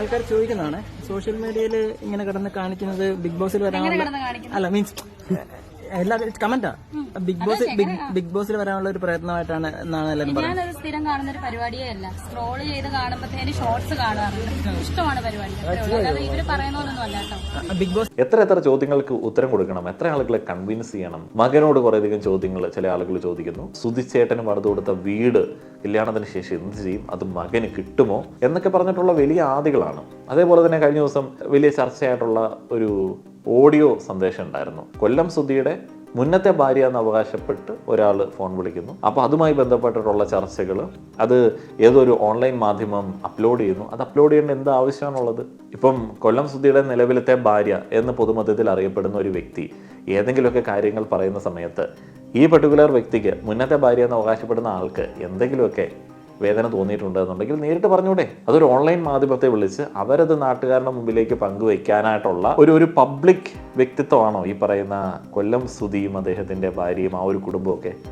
ആൾക്കാർ ചോദിക്കുന്നതാണ്. സോഷ്യൽ മീഡിയയിൽ ഇങ്ങനെ കിടന്ന് കാണിക്കുന്നത് ബിഗ് ബോസിൽ വരാനുള്ള അല്ല മീൻസ് എല്ലാവരും കമന്റാ ബിഗ് ബോസ് ബിഗ് ബിഗ് ബോസിൽ വരാനുള്ള ഒരു പ്രയത്നമായിട്ടാണ് എന്നാണ് എല്ലാവരും പറയുന്നത്. ഞാനൊരു സ്ഥിരം കാണുന്ന ഒരു പരിപാടിയേ അല്ല സ്ക്രോൾ ചെയ്ത് കാണുമ്പോഴത്തേന് ഷോർട്സ് കാണാറുണ്ട്. ഇഷ്ടമാണ് പരിപാടി. അല്ലാതെ ഇവർ പറയുന്നതൊന്നും അല്ല കേട്ടോ. ബിഗ് ബോസ് എത്ര എത്ര ചോദ്യങ്ങൾക്ക് ഉത്തരം കൊടുക്കണം? എത്ര ആളുകളെ കൺവിൻസ് ചെയ്യണം? മകനോട് കുറേയധികം ചോദ്യങ്ങൾ ചില ആളുകൾ ചോദിക്കുന്നു. സുധിച്ചേട്ടന് പണിത് കൊടുത്ത വീട് കല്യാണത്തിന് ശേഷം എന്ത് ചെയ്യും? അത് മകന് കിട്ടുമോ? എന്നൊക്കെ പറഞ്ഞിട്ടുള്ള വലിയ ആദികളാണ്. അതേപോലെ തന്നെ കഴിഞ്ഞ ദിവസം വലിയ ചർച്ചയായിട്ടുള്ള ഒരു ഓഡിയോ സന്ദേശം ഉണ്ടായിരുന്നു. കൊല്ലം സുധിയുടെ മുന്നത്തെ ഭാര്യ എന്ന് അവകാശപ്പെട്ട് ഒരാൾ ഫോൺ വിളിക്കുന്നു. അപ്പോൾ അതുമായി ബന്ധപ്പെട്ടിട്ടുള്ള ചർച്ചകൾ അത് ഏതൊരു ഓൺലൈൻ മാധ്യമം അപ്ലോഡ് ചെയ്യുന്നു. അത് അപ്ലോഡ് ചെയ്യേണ്ട എന്ത് ആവശ്യമാണുള്ളത്? ഇപ്പം കൊല്ലം സുധിയുടെ നിലവിലത്തെ ഭാര്യ എന്ന് പൊതുമധ്യത്തിൽ അറിയപ്പെടുന്ന ഒരു വ്യക്തി ഏതെങ്കിലുമൊക്കെ കാര്യങ്ങൾ പറയുന്ന സമയത്ത് ഈ പെർട്ടിക്കുലർ വ്യക്തിക്ക് മുന്നത്തെ ഭാര്യ എന്ന് അവകാശപ്പെടുന്ന ആൾക്ക് എന്തെങ്കിലുമൊക്കെ വേദന തോന്നിയിട്ടുണ്ട് എന്നുണ്ടെങ്കിൽ നേരിട്ട് പറഞ്ഞൂടെ. അതൊരു ഓൺലൈൻ മാധ്യമത്തെ വിളിച്ച് അവരത് നാട്ടുകാരുടെ മുമ്പിലേക്ക് പങ്കുവെക്കാനായിട്ടുള്ള ഒരു ഒരു പബ്ലിക് വ്യക്തിത്വമാണോ ഈ പറയുന്ന കൊല്ലം സുധിയും അദ്ദേഹത്തിന്റെ ഭാര്യയും ആ ഒരു കുടുംബമൊക്കെ?